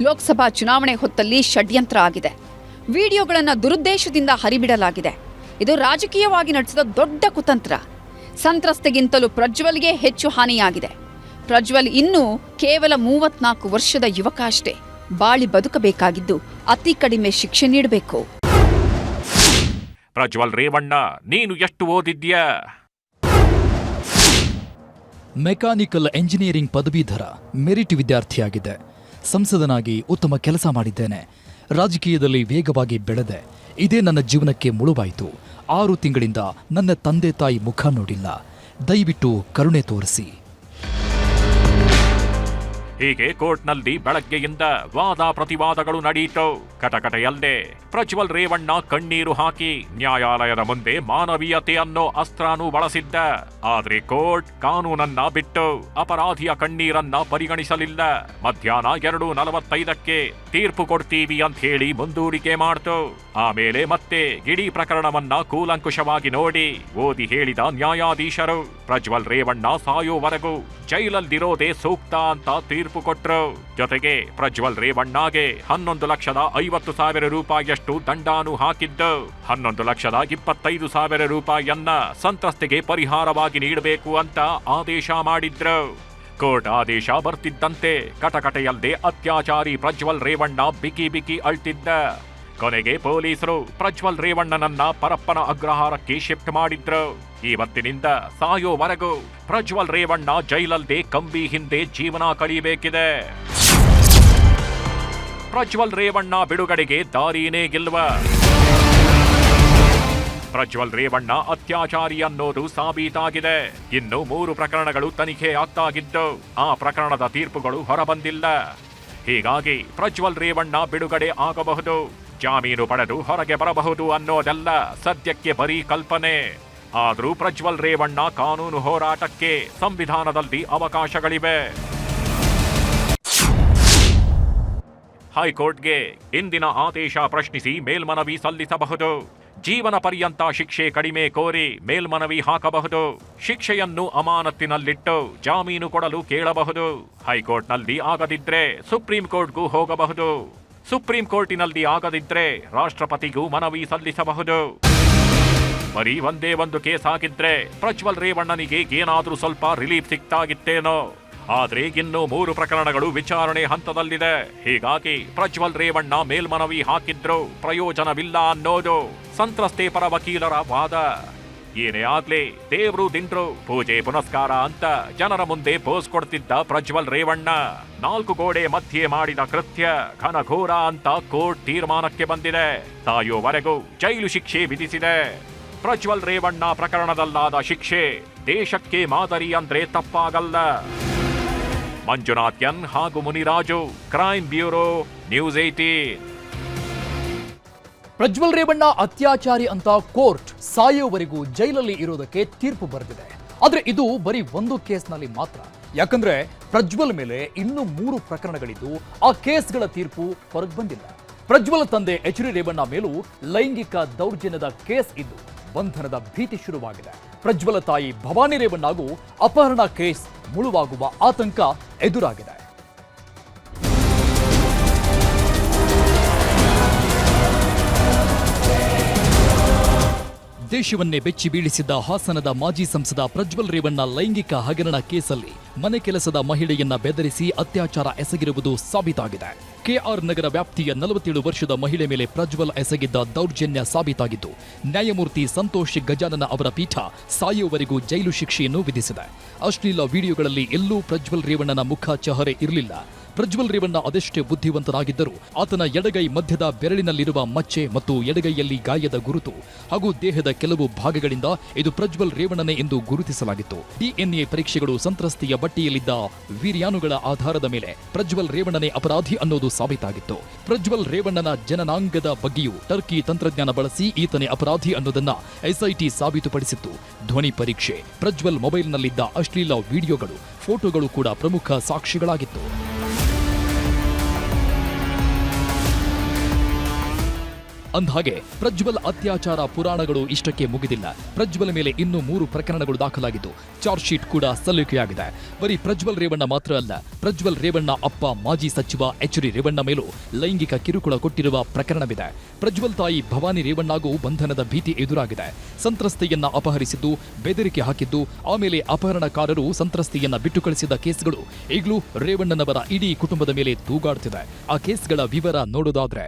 ಲೋಕಸಭಾ ಚುನಾವಣೆ ಹೊತ್ತಲ್ಲಿ ಷಡ್ಯಂತ್ರ ಆಗಿದೆ. ವಿಡಿಯೋಗಳನ್ನು ದುರುದ್ದೇಶದಿಂದ ಹರಿಬಿಡಲಾಗಿದೆ. ಇದು ರಾಜಕೀಯವಾಗಿ ನಡೆಸಿದ ದೊಡ್ಡ ಕುತಂತ್ರ. ಸಂತ್ರಸ್ತೆಗಿಂತಲೂ ಪ್ರಜ್ವಲ್ಗೆ ಹೆಚ್ಚು ಹಾನಿಯಾಗಿದೆ. ಪ್ರಜ್ವಲ್ ಇನ್ನೂ ಕೇವಲ ಮೂವತ್ನಾಲ್ಕು ವರ್ಷದ ಯುವಕ ಅಷ್ಟೇ. ಬಾಳಿ ಬದುಕಬೇಕಾಗಿದ್ದು ಅತಿ ಕಡಿಮೆ ಶಿಕ್ಷೆ ನೀಡಬೇಕು. ಪ್ರಜ್ವಲ್ ರೇವಣ್ಣ, ನೀನು ಎಷ್ಟು ಓದಿದ್ಯಾ ಮೆಕ್ಯಾನಿಕಲ್ ಎಂಜಿನಿಯರಿಂಗ್ ಪದವೀಧರ ಮೆರಿಟ್ ವಿದ್ಯಾರ್ಥಿಯಾಗಿದೆ. ಸಂಸದನಾಗಿ ಉತ್ತಮ ಕೆಲಸ ಮಾಡಿದ್ದೇನೆ. ರಾಜಕೀಯದಲ್ಲಿ ವೇಗವಾಗಿ ಬೆಳೆದೆ. ಇದೇ ನನ್ನ ಜೀವನಕ್ಕೆ ಮುಳುವಾಯಿತು. ಆರು ತಿಂಗಳಿಂದ ನನ್ನ ತಂದೆ ತಾಯಿ ಮುಖ ನೋಡಿಲ್ಲ. ದಯವಿಟ್ಟು ಕರುಣೆ ತೋರಿಸಿ. ಹೀಗೆ ಕೋರ್ಟ್ನಲ್ಲಿ ಬೆಳಗ್ಗೆಯಿಂದ ವಾದ ಪ್ರತಿವಾದಗಳು ನಡೆಯಿತು. ಕಟಕಟೆಯಲ್ಲೇ ಪ್ರಜ್ವಲ್ ರೇವಣ್ಣ ಕಣ್ಣೀರು ಹಾಕಿ ನ್ಯಾಯಾಲಯದ ಮುಂದೆ ಮಾನವೀಯತೆ ಅಸ್ತ್ರಾನು ಅಸ್ತ್ರನೂ ಬಳಸಿದ್ದ. ಆದ್ರೆ ಕೋರ್ಟ್ ಕಾನೂನನ್ನ ಬಿಟ್ಟು ಅಪರಾಧಿಯ ಕಣ್ಣೀರನ್ನ ಪರಿಗಣಿಸಲಿಲ್ಲ. ಮಧ್ಯಾಹ್ನ ಎರಡು ನಲವತ್ತೈದಕ್ಕೆ ತೀರ್ಪು ಕೊಡ್ತೀವಿ ಅಂತ ಹೇಳಿ ಮುಂದೂಡಿಕೆ ಮಾಡ್ತು. ಆಮೇಲೆ ಮತ್ತೆ ಇಡೀ ಪ್ರಕರಣವನ್ನ ಕೂಲಂಕುಷವಾಗಿ ನೋಡಿ ಓದಿ ಹೇಳಿದ ನ್ಯಾಯಾಧೀಶರು, ಪ್ರಜ್ವಲ್ ರೇವಣ್ಣ ಸಾಯೋವರೆಗೂ ಜೈಲಲ್ಲಿರೋದೇ ಸೂಕ್ತ ಅಂತ ತೀರ್ಪು ಕೊಟ್ರು. ಜೊತೆಗೆ ಪ್ರಜ್ವಲ್ ರೇವಣ್ಣಗೆ ಹನ್ನೊಂದು ಲಕ್ಷದ ಐವತ್ತು ಸಾವಿರ ರೂಪಾಯಿಯಷ್ಟು ದಂಡಾನು ಹಾಕಿದ್ದು. ಹನ್ನೊಂದು ಲಕ್ಷದ ಇಪ್ಪತ್ತೈದು ಸಾವಿರ ರೂಪಾಯಿಯನ್ನ ಸಂತ್ರಸ್ತೆಗೆ ಪರಿಹಾರವಾಗಿ ನೀಡಬೇಕು ಅಂತ ಆದೇಶ ಮಾಡಿದ್ರು. ಕೋರ್ಟ್ ಆದೇಶ ಬರ್ತಿದ್ದಂತೆ. ಕಟಕಟೆಯಲ್ಲದೆ ಅತ್ಯಾಚಾರಿ ಪ್ರಜ್ವಲ್ ರೇವಣ್ಣ ಬಿಕಿ ಬಿಕಿ ಅಳ್ತಿದ್ದ. ಕೊನೆಗೆ ಪೊಲೀಸರು ಪ್ರಜ್ವಲ್ ರೇವಣ್ಣನನ್ನ ಪರಪ್ಪನ ಅಗ್ರಹಾರಕ್ಕೆ ಶಿಫ್ಟ್ ಮಾಡಿದ್ರು. ಇವತ್ತಿನಿಂದ ಸಾಯೋವರೆಗೂ ಪ್ರಜ್ವಲ್ ರೇವಣ್ಣ ಜೈಲಲ್ಲದೆ ಕಂಬಿ ಹಿಂದೆ ಜೀವನ ಕಳೀಬೇಕಿದೆ. ಪ್ರಜ್ವಲ್ ರೇವಣ್ಣ ಬಿಡುಗಡೆಗೆ ದಾರಿನೇ ಗೆಲ್ಲುವ. ಪ್ರಜ್ವಲ್ ರೇವಣ್ಣ ಅತ್ಯಾಚಾರಿ ಅನ್ನೋದು ಸಾಬೀತಾಗಿದೆ. ಇನ್ನು ಮೂರು ಪ್ರಕರಣಗಳು ತನಿಖೆ ಆಗ್ತಾಗಿದ್ದು, ಆ ಪ್ರಕರಣದ ತೀರ್ಪುಗಳು ಹೊರಬಂದಿಲ್ಲ. ಹೀಗಾಗಿ ಪ್ರಜ್ವಲ್ ರೇವಣ್ಣ ಬಿಡುಗಡೆ ಆಗಬಹುದು. ಜಾಮೀನು ಪಡೆದು ಹೊರಗೆ ಬರಬಹುದು ಅನ್ನೋದೆಲ್ಲ ಸದ್ಯಕ್ಕೆ ಬರೀ ಕಲ್ಪನೆ. ಆದರೂ ಪ್ರಜ್ವಲ್ ರೇವಣ್ಣ ಕಾನೂನು ಹೋರಾಟಕ್ಕೆ ಸಂವಿಧಾನದಲ್ಲಿ ಅವಕಾಶಗಳಿವೆ. ಹೈಕೋರ್ಟ್ಗೆ ಇಂದಿನ ಆದೇಶ ಪ್ರಶ್ನಿಸಿ ಮೇಲ್ಮನವಿ ಸಲ್ಲಿಸಬಹುದು. ಜೀವನ ಪರ್ಯಂತ ಶಿಕ್ಷೆ ಕಡಿಮೆ ಕೋರಿ ಮೇಲ್ಮನವಿ ಹಾಕಬಹುದು. ಶಿಕ್ಷೆಯನ್ನು ಅಮಾನತ್ತಿನಲ್ಲಿಟ್ಟು ಜಾಮೀನು ಕೊಡಲು ಕೇಳಬಹುದು. ಹೈಕೋರ್ಟ್ನಲ್ಲಿ ಆಗದಿದ್ರೆ ಸುಪ್ರೀಂ ಕೋರ್ಟ್ಗೂ ಹೋಗಬಹುದು. ಸುಪ್ರೀಂ ಕೋರ್ಟಿನಲ್ಲಿ ಆಗದಿದ್ರೆ ರಾಷ್ಟ್ರಪತಿಗೂ ಮನವಿ ಸಲ್ಲಿಸಬಹುದು. ಬರೀ ಒಂದೇ ಒಂದು ಕೇಸ್ ಆಗಿದ್ರೆ ಪ್ರಜ್ವಲ್ ರೇವಣ್ಣನಿಗೆ ಏನಾದರೂ ಸ್ವಲ್ಪ ರಿಲೀಫ್ ಸಿಕ್ತಾಗಿತ್ತೇನೋ. ಆದರೆ ಇನ್ನು ಮೂರು ಪ್ರಕರಣಗಳು ವಿಚಾರಣೆ ಹಂತದಲ್ಲಿದೆ. ಹೀಗಾಗಿ ಪ್ರಜ್ವಲ್ ರೇವಣ್ಣ ಮೇಲ್ಮನವಿ ಹಾಕಿದ್ರು ಪ್ರಯೋಜನವಿಲ್ಲ ಅನ್ನೋದು. ಸಂತ್ರಸ್ತೆ ಪರ ವಕೀಲರ ವಾದ. ಏನೇ ಆಗ್ಲಿ, ದೇವ್ರು ದಿಂಡ್ರು, ಪೂಜೆ ಪುನಸ್ಕಾರ ಅಂತ ಜನರ ಮುಂದೆ ಪೋಸ್ ಕೊಡ್ತಿದ್ದ ಪ್ರಜ್ವಲ್ ರೇವಣ್ಣ, ನಾಲ್ಕು ಗೋಡೆ ಮಧ್ಯೆ ಮಾಡಿದ ಕೃತ್ಯ ಘನಘೋರ ಅಂತ ಕೋರ್ಟ್ ತೀರ್ಮಾನಕ್ಕೆ ಬಂದಿದೆ. ತಾಯೋವರೆಗೂ ಜೈಲು ಶಿಕ್ಷೆ ವಿಧಿಸಿದೆ. ಪ್ರಜ್ವಲ್ ರೇವಣ್ಣ ಪ್ರಕರಣದಲ್ಲಾದ ಶಿಕ್ಷೆ ದೇಶಕ್ಕೆ ಮಾದರಿ ಅಂದ್ರೆ ತಪ್ಪಾಗಲ್ಲ. ಮಂಜುನಾಥ್ ಎನ್ ಹಾಗೂ Muniraju, crime bureau, news eighteen Prajwal Revanna ಅತ್ಯಾಚಾರಿ ಅಂತ ಕೋರ್ಟ್ ಸಾಯೋವರೆಗೂ ಜೈಲಲ್ಲಿ ಇರೋದಕ್ಕೆ ತೀರ್ಪು ಬರೆದಿದೆ. ಆದ್ರೆ ಇದು ಬರೀ ಒಂದು ಕೇಸ್ನಲ್ಲಿ ಮಾತ್ರ. ಯಾಕಂದ್ರೆ ಪ್ರಜ್ವಲ್ ಮೇಲೆ ಇನ್ನೂ ಮೂರು ಪ್ರಕರಣಗಳಿದ್ದು ಆ ಕೇಸ್ಗಳ ತೀರ್ಪು ಹೊರಗೆ ಬಂದಿಲ್ಲ. ಪ್ರಜ್ವಲ್ ತಂದೆ ಎಚ್ ಡಿ ರೇವಣ್ಣ ಮೇಲೂ ಲೈಂಗಿಕ ದೌರ್ಜನ್ಯದ ಕೇಸ್ ಇದ್ದು ಬಂಧನದ ಭೀತಿ ಶುರುವಾಗಿದೆ. ಪ್ರಜ್ವಲ ತಾಯಿ ಭವಾನಿ ರೇವಣ್ಣಗೂ ಅಪಹರಣ ಕೇಸ್ ಮುಳುವಾಗುವ ಆತಂಕ ಎದುರಾಗಿದೆ. ದೇಶವನ್ನೇ ಬೆಚ್ಚಿ ಬೀಳಿಸಿದ್ದ ಹಾಸನದ ಮಾಜಿ ಸಂಸದ ಪ್ರಜ್ವಲ್ ರೇವಣ್ಣ ಲೈಂಗಿಕ ಹಗರಣ ಕೇಸಲ್ಲಿ ಮನೆ ಕೆಲಸದ ಮಹಿಳೆಯನ್ನ ಬೆದರಿಸಿ ಅತ್ಯಾಚಾರ ಎಸಗಿರುವುದು ಸಾಬೀತಾಗಿದೆ. ಕೆಆರ್ ನಗರ ವ್ಯಾಪ್ತಿಯ ನಲವತ್ತೇಳು ವರ್ಷದ ಮಹಿಳೆ ಮೇಲೆ ಪ್ರಜ್ವಲ್ ಎಸಗಿದ್ದ ದೌರ್ಜನ್ಯ ಸಾಬೀತಾಗಿದ್ದು, ನ್ಯಾಯಮೂರ್ತಿ ಸಂತೋಷ್ ಗಜಾನನ ಅವರ ಪೀಠ ಸಾಯುವವರೆಗೂ ಜೈಲು ಶಿಕ್ಷೆಯನ್ನು ವಿಧಿಸಿದೆ. ಅಶ್ಲೀಲ ವಿಡಿಯೋಗಳಲ್ಲಿ ಎಲ್ಲೂ ಪ್ರಜ್ವಲ್ ರೇವಣ್ಣನ ಮುಖ ಚಹರೆ ಇರಲಿಲ್ಲ. ಪ್ರಜ್ವಲ್ ರೇವಣ್ಣ ಅದೆಷ್ಟೇ ಬುದ್ಧಿವಂತನಾಗಿದ್ದರೂ ಆತನ ಎಡಗೈ ಮಧ್ಯದ ಬೆರಳಿನಲ್ಲಿರುವ ಮಚ್ಚೆ ಮತ್ತು ಎಡಗೈಯಲ್ಲಿ ಗಾಯದ ಗುರುತು ಹಾಗೂ ದೇಹದ ಕೆಲವು ಭಾಗಗಳಿಂದ ಇದು ಪ್ರಜ್ವಲ್ ರೇವಣ್ಣನೇ ಎಂದು ಗುರುತಿಸಲಾಗಿತ್ತು. ಡಿಎನ್ಎ ಪರೀಕ್ಷೆಗಳು ಸಂತ್ರಸ್ತೆಯ ಬಟ್ಟೆಯಲ್ಲಿದ್ದ ವೀರ್ಯಾನುಗಳ ಆಧಾರದ ಮೇಲೆ ಪ್ರಜ್ವಲ್ ರೇವಣ್ಣನೇ ಅಪರಾಧಿ ಅನ್ನೋದು ಸಾಬೀತಾಗಿತ್ತು. ಪ್ರಜ್ವಲ್ ರೇವಣ್ಣನ ಜನನಾಂಗದ ಬಗ್ಗೆಯೂ ಟರ್ಕಿ ತಂತ್ರಜ್ಞಾನ ಬಳಸಿ ಈತನೇ ಅಪರಾಧಿ ಅನ್ನೋದನ್ನ ಎಸ್ಐಟಿ ಸಾಬೀತುಪಡಿಸಿತ್ತು. ಧ್ವನಿ ಪರೀಕ್ಷೆ, ಪ್ರಜ್ವಲ್ ಮೊಬೈಲ್ನಲ್ಲಿದ್ದ ಅಶ್ಲೀಲ ವಿಡಿಯೋಗಳು, ಫೋಟೋಗಳು ಕೂಡ ಪ್ರಮುಖ ಸಾಕ್ಷಿಗಳಾಗಿತ್ತು. ಅಂದ್ಹಾಗೆ, ಪ್ರಜ್ವಲ್ ಅತ್ಯಾಚಾರ ಪುರಾಣಗಳು ಇಷ್ಟಕ್ಕೆ ಮುಗಿದಿಲ್ಲ. ಪ್ರಜ್ವಲ್ ಮೇಲೆ ಇನ್ನೂ ಮೂರು ಪ್ರಕರಣಗಳು ದಾಖಲಾಗಿದ್ದು, ಚಾರ್ಜ್ ಶೀಟ್ ಕೂಡ ಸಲ್ಲಿಕೆಯಾಗಿದೆ ಬರೀ ಪ್ರಜ್ವಲ್ ರೇವಣ್ಣ ಮಾತ್ರ ಅಲ್ಲ, ಪ್ರಜ್ವಲ್ ರೇವಣ್ಣ ಅಪ್ಪ ಮಾಜಿ ಸಚಿವ ಎಚ್ ಡಿ ರೇವಣ್ಣ ಮೇಲೂ ಲೈಂಗಿಕ ಕಿರುಕುಳ ಕೊಟ್ಟಿರುವ ಪ್ರಕರಣವಿದೆ. ಪ್ರಜ್ವಲ್ ತಾಯಿ ಭವಾನಿ ರೇವಣ್ಣಗೂ ಬಂಧನದ ಭೀತಿ ಎದುರಾಗಿದೆ. ಸಂತ್ರಸ್ತೆಯನ್ನ ಅಪಹರಿಸಿದ್ದು, ಬೆದರಿಕೆ ಹಾಕಿದ್ದು, ಆಮೇಲೆ ಅಪಹರಣಕಾರರು ಸಂತ್ರಸ್ತೆಯನ್ನ ಬಿಟ್ಟು ಕಳಿಸಿದ ಕೇಸ್ಗಳು ಈಗಲೂ ರೇವಣ್ಣನವರ ಇಡೀ ಕುಟುಂಬದ ಮೇಲೆ ತೂಗಾಡ್ತಿದೆ. ಆ ಕೇಸ್ಗಳ ವಿವರ ನೋಡೋದಾದ್ರೆ.